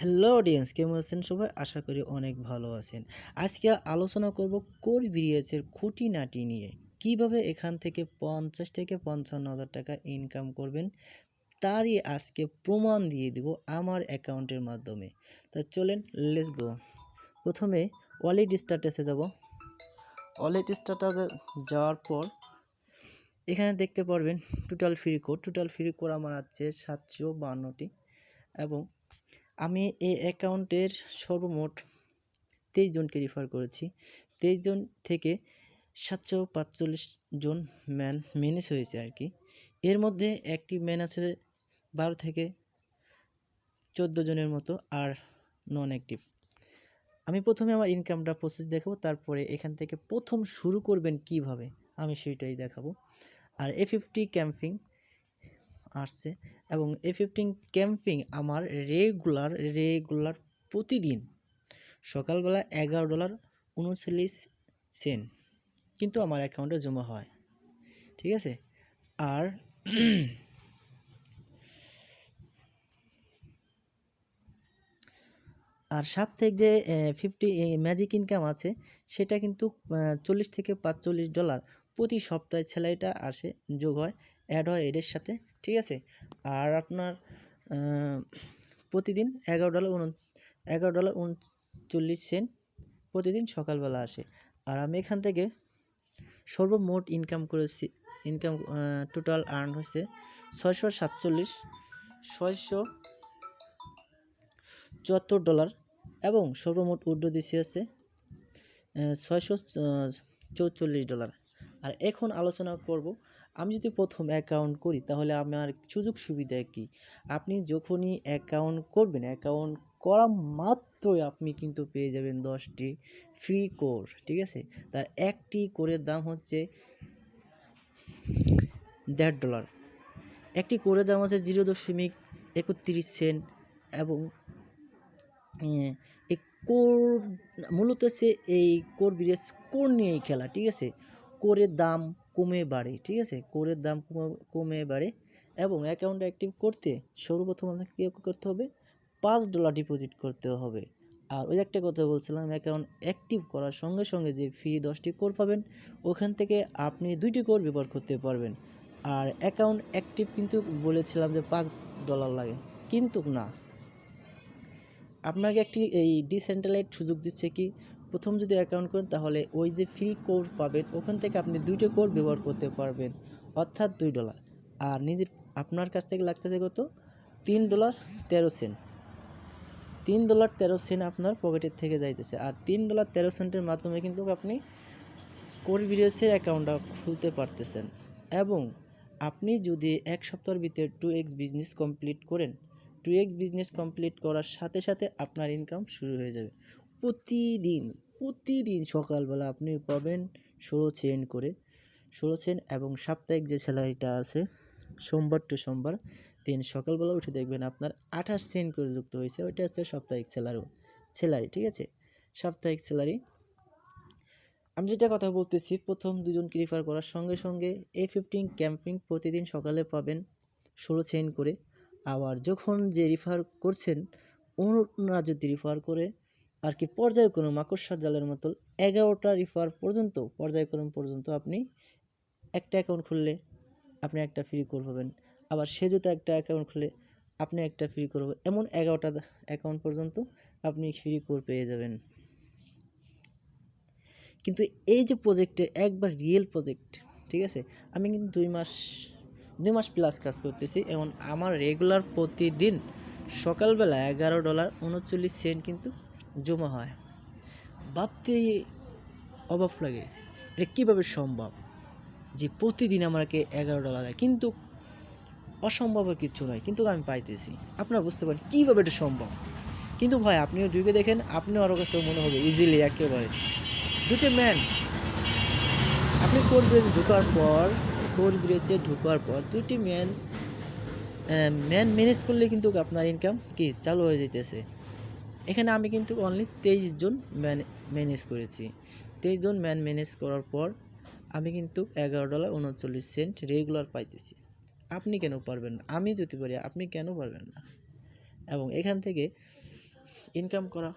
Hello audience, কেমন আছেন সবাই? আশা করি অনেক ভালো আছেন। আজকে আলোচনা করব কোর বিরিয়াজের খুঁটিনাটি নিয়ে। কীভাবে এখান থেকে পঞ্চাশ থেকে পঞ্চান্ন হাজার টাকা ইনকাম করবেন, তারই আজকে প্রমাণ দিয়ে দিব আমার অ্যাকাউন্টের মাধ্যমে। তা চলেন লেস গো প্রথমে ওয়ালেট স্ট্যাটাসে যাব। ওয়ালেট স্ট্যাটাসে যাওয়ার পর এখানে দেখতে পারবেন total free code total free code আমার আছে সাতশো বান্নটি এবং আমি এই অ্যাকাউন্টের সর্বমোট তেইশ জনকে রেফার করেছি। তেইশ জন থেকে সাতশো পাঁচচল্লিশ জন ম্যান ম্যানেজ হয়েছে আর কি। এর মধ্যে একটি ম্যান আছে বারো থেকে চোদ্দ জনের মতো আর নন অ্যাক্টিভ আমি প্রথমে আমার ইনকামটা প্রসেস দেখাবো, তারপরে এখান থেকে প্রথম শুরু করবেন কীভাবে, আমি সেটাই দেখাবো। আর এ ফিফটি ক্যাম্পিং আসছে এবং এ ফিফটিন ক্যাম্পিং আমার রেগুলার রেগুলার প্রতিদিন সকালবেলা এগারো ডলার উনচল্লিশ সেন্ট কিন্তু আমার অ্যাকাউন্টে জমা হয়, ঠিক আছে? আর আর সাপ্তাহিক যে ফিফটি ম্যাজিক ইনকাম আছে, সেটা কিন্তু চল্লিশ থেকে পাঁচচল্লিশ ডলার প্রতি সপ্তাহে স্যালারিটা আসে, যোগ হয় অ্যাড হয় এদের সাথে। ঠিক আছে? আর আপনার প্রতিদিন এগারো ডলার উন এগারো ডলার উনচল্লিশ সেন্ট প্রতিদিন সকালবেলা আসে। আর আমি এখান থেকে সর্বমোট ইনকাম করেছি ইনকাম টোটাল আর্ন হচ্ছে ছয়শো সাতচল্লিশ, ছয়শো চুয়াত্তর ডলার এবং সর্বমোট উড্ডো দিছি আছে ছয়শো চৌচল্লিশ ডলার। আর এখন আলোচনা করব আমি যদি প্রথম অ্যাকাউন্ট করি, তাহলে আমার সুযোগ সুবিধা কী? আপনি যখনই অ্যাকাউন্ট করবেন অ্যাকাউন্ট করা মাত্রই আপনি কিন্তু পেয়ে যাবেন দশটি ফ্রি কোর ঠিক আছে? তার একটি কোরের দাম হচ্ছে দেড় ডলার একটি কোরের দাম হচ্ছে জিরো দশমিক একত্রিশ সেন্ট এবং এই কোর মূলত সে এই কোর বিরেজ কোর নিয়েই খেলা, ঠিক আছে? কোরের দাম কমে বাড়ে, ঠিক আছে? কোরের দাম কমে বাড়ে এবং অ্যাকাউন্ট অ্যাক্টিভ করতে সর্বপ্রথম আপনাকে কী করতে হবে? পাঁচ ডলার ডিপোজিট করতে হবে। আর ওই একটা কথা বলছিলাম অ্যাকাউন্ট অ্যাক্টিভ করার সঙ্গে সঙ্গে যে ফ্রি দশটি কোর পাবেন, ওখান থেকে আপনি দুইটি কোর ব্যবহার করতে পারবেন। আর অ্যাকাউন্ট অ্যাক্টিভ কিন্তু বলেছিলাম যে পাঁচ ডলার লাগে, কিন্তু না। আপনাকে একটি এই ডিসেন্ট্রালাইট সুযোগ দিচ্ছে কি? প্রথম যদি অ্যাকাউন্ট করেন, তাহলে ওই যে ফ্রি কোড পাবেন, ওখান থেকে আপনি দুইটা কোড ব্যবহার করতে পারবেন, অর্থাৎ দুই ডলার আর নিজের, আপনার কাছ থেকে লাগতেছে কত? তিন ডলার তেরো সেন্ট তিন ডলার তেরো সেন্ট আপনার পকেটের থেকে যাইতেছে। আর তিন ডলার তেরো সেন্টের মাধ্যমে কিন্তু আপনি কোর ভিডিওসের অ্যাকাউন্টটা খুলতে পারতেছেন। এবং আপনি যদি এক সপ্তাহের ভিতরে টু এক্স বিজনেস কমপ্লিট করেন টু এক্স বিজনেস কমপ্লিট করার সাথে সাথে আপনার ইনকাম শুরু হয়ে যাবে। প্রতিদিন প্রতিদিন সকালবেলা আপনি পাবেন ষোলো চেন করে। ষোলো চেন এবং সাপ্তাহিক যে স্যালারিটা আছে, সোমবার টু সোমবার, দিন সকালবেলা উঠে দেখবেন আপনার আঠাশ সেন্ট করে যুক্ত হয়েছে, ওইটা হচ্ছে সাপ্তাহিক স্যালারি স্যালারি, ঠিক আছে? সাপ্তাহিক স্যালারি। আমি যেটা কথা বলতেছি, প্রথম দুজনকে রিফার করার সঙ্গে সঙ্গে এ ফিফটিন ক্যাম্পিং প্রতিদিন সকালে পাবেন ষোলো চেন করে। আবার যখন যে রিফার করছেন ওনারা যদি রিফার করে আর কি পর্যায়ক্রম মাকড়সার জালের মতো এগারোটা রিফার পর্যন্ত, পর্যায়ক্রম পর্যন্ত আপনি একটা অ্যাকাউন্ট খুললে আপনি একটা ফ্রি কোর পাবেন। আবার সে যদি একটা অ্যাকাউন্ট খুলে আপনি একটা ফ্রি পাবেন। এমন এগারোটা অ্যাকাউন্ট পর্যন্ত আপনি ফ্রি কোর পেয়ে যাবেন। কিন্তু এই যে প্রজেক্টে একবার রিয়েল প্রজেক্ট ঠিক আছে? আমি কিন্তু দুই মাস দুই মাস প্লাস কাজ করতেছি। এবং আমার রেগুলার প্রতিদিন সকালবেলা এগারো ডলার উনচল্লিশ সেন্ট কিন্তু জমা হয়। ভাবতে অভাব লাগে এটা কীভাবে সম্ভব যে প্রতিদিন আমাকে এগারো ডলার দেয়? কিন্তু অসম্ভবের কিচ্ছু নয়। কিন্তু আমি পাইতেছি। আপনারা বুঝতে পারেন কীভাবে এটা সম্ভব। কিন্তু ভাই, আপনিও ঢুকে দেখেন, আপনিও আরও কাছে মনে হবে ইজিলি একেবারে। দুটো ম্যান আপনি কোর ব্রিজ ঢোকার পর কোর ব্রিজে ঢোকার পর দুটি ম্যান ম্যান ম্যানেজ করলে কিন্তু আপনার ইনকাম কি? চালু হয়ে যেতেছে এখানে আমি কিন্তু অনলি তেইশ জন ম্যান ম্যানেজ করেছি। তেইশ জন ম্যান ম্যানেজ করার পর আমি কিন্তু এগারো ডলার উনচল্লিশ সেন্ট রেগুলার পাইতেছি। আপনি কেন পারবেন না? আমি যদি পারি, আপনি কেন পারবেন না? এবং এখান থেকে ইনকাম করা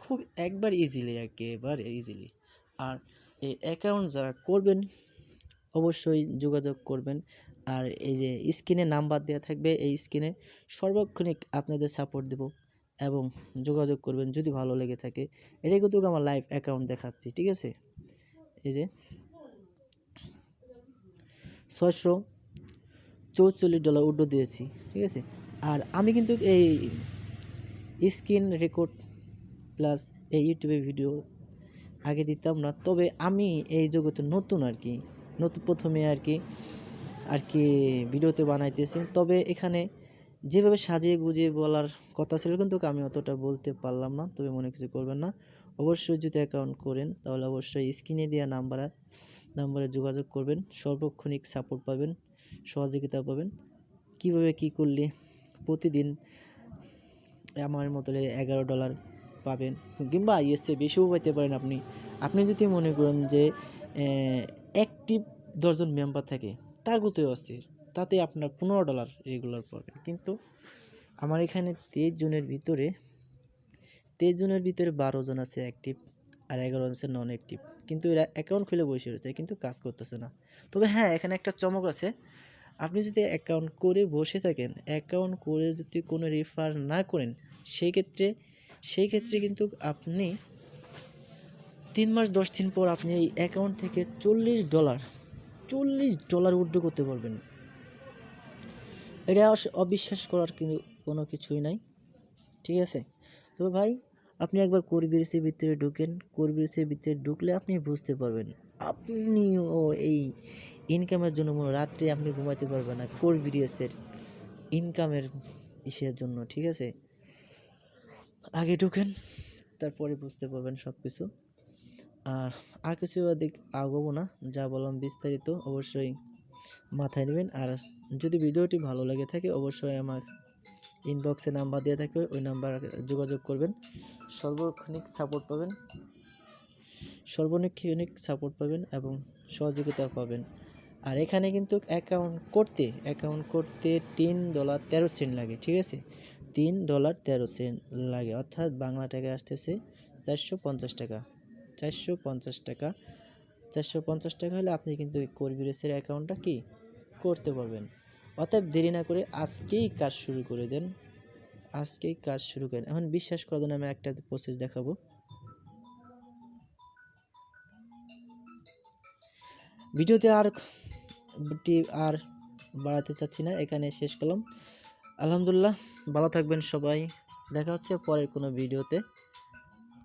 খুব একবার ইজিলি একেবারে ইজিলি আর এই অ্যাকাউন্ট যারা করবেন, অবশ্যই যোগাযোগ করবেন। আর এই যে স্ক্রিনে নাম্বার দেওয়া থাকবে, এই স্ক্রিনে সর্বক্ষণিক আপনাদের সাপোর্ট দেব। এবং যোগাযোগ করবেন যদি ভালো লেগে থাকে। এটাই কিন্তু আমার লাইভ অ্যাকাউন্ট দেখাচ্ছি, ঠিক আছে? এই যে ছয়শো চৌচল্লিশ ডলার উড্ডো দিয়েছি, ঠিক আছে? আর আমি কিন্তু এই স্ক্রিন রেকর্ড প্লাস এই ইউটিউবে ভিডিও আগে দিতাম না, তবে আমি এই জগতে নতুন আর কি, নতুন প্রথমে আর কি আর কি ভিডিওতে বানাইতেছি। তবে এখানে যেভাবে সাজিয়ে গুজিয়ে বলার কথা ছিল কিন্তু আমি অতটা বলতে পারলাম না, তবে মনে কিছু করবেন না। অবশ্যই যদি অ্যাকাউন্ট করেন, তাহলে অবশ্যই স্ক্রিনে দেওয়া নাম্বার নাম্বারে যোগাযোগ করবেন, সর্বক্ষণিক সাপোর্ট পাবেন, সহযোগিতা পাবেন। কীভাবে কি করলে প্রতিদিন আমার মতো এগারো ডলার পাবেন, কিংবা চেয়ে বেশিও পাইতে পারেন আপনি। আপনি যদি মনে করেন যে অ্যাক্টিভ দশজন মেম্বার থাকে, তার গতই অস্থির। তাতে আপনার পনেরো ডলার রেগুলার পাবেন কিন্তু আমার এখানে তেইশ জনের ভিতরে, তেইশ জনের ভিতরে বারো জন আছে অ্যাক্টিভ আর এগারো আছে নন অ্যাক্টিভ কিন্তু এরা অ্যাকাউন্ট খুলে বসে রয়েছে, কিন্তু কাজ করতেছে না। তবে হ্যাঁ এখানে একটা চমক আছে। আপনি যদি অ্যাকাউন্ট করে বসে থাকেন অ্যাকাউন্ট করে যদি কোনো রেফার না করেন সেই ক্ষেত্রে সেই ক্ষেত্রে কিন্তু আপনি তিন মাস দশ দিন পর আপনি এই অ্যাকাউন্ট থেকে চল্লিশ ডলার চল্লিশ ডলার উইথড্র করতে পারবেন। এটা অবিশ্বাস করার কিন্তু কোনো কিছুই নাই। ঠিক আছে? তবে ভাই, আপনি একবার কোরবিরিসের ভিতরে ঢুকেন। কোরবিরিসের ভিতরে ঢুকলে আপনি বুঝতে পারবেন, আপনিও এই ইনকামের জন্য কোনো রাত্রে আপনি ঘুমাতে পারবেন না কোরবিরিয়াসের ইনকামের ইসের জন্য, ঠিক আছে? আগে ঢুকেন, তারপরে বুঝতে পারবেন সব কিছু আর আর কিছু দিক আগাবো না, যা বললাম বিস্তারিত অবশ্যই মাথায় নেবেন। আর যদি ভিডিওটি ভালো লেগে থাকে, অবশ্যই আমার ইনবক্সে নাম্বার দেওয়া থাকবে, ওই নাম্বার যোগাযোগ করবেন। সর্বক্ষণিক সাপোর্ট পাবেন। সর্বক্ষণিক সাপোর্ট পাবেন এবং সহযোগিতা পাবেন। আর এখানে কিন্তু অ্যাকাউন্ট করতে অ্যাকাউন্ট করতে তিন ডলার তেরো সেন্ট লাগে, ঠিক আছে? তিন ডলার তেরো সেন্ট লাগে, অর্থাৎ বাংলা টাকা আসতেছে চারশো পঞ্চাশ টাকা। চারশো পঞ্চাশ টাকা। চারশো পঞ্চাশ টাকা হলে আপনি কিন্তু কোরবিরেসের অ্যাকাউন্টটা কি? করতে পারবেন। অতএব দেরি না করে আজকেই কাজ শুরু করে দেন। আজকেই কাজ শুরু করেন। এখন বিশ্বাস করার আমি একটা প্রসেস দেখাবো। ভিডিওতে আর টি- আর বাড়াতে চাচ্ছি না এখানে শেষ করলাম। আলহামদুলিল্লাহ, ভালো থাকবেন সবাই। দেখা হচ্ছে পরের কোনো ভিডিওতে।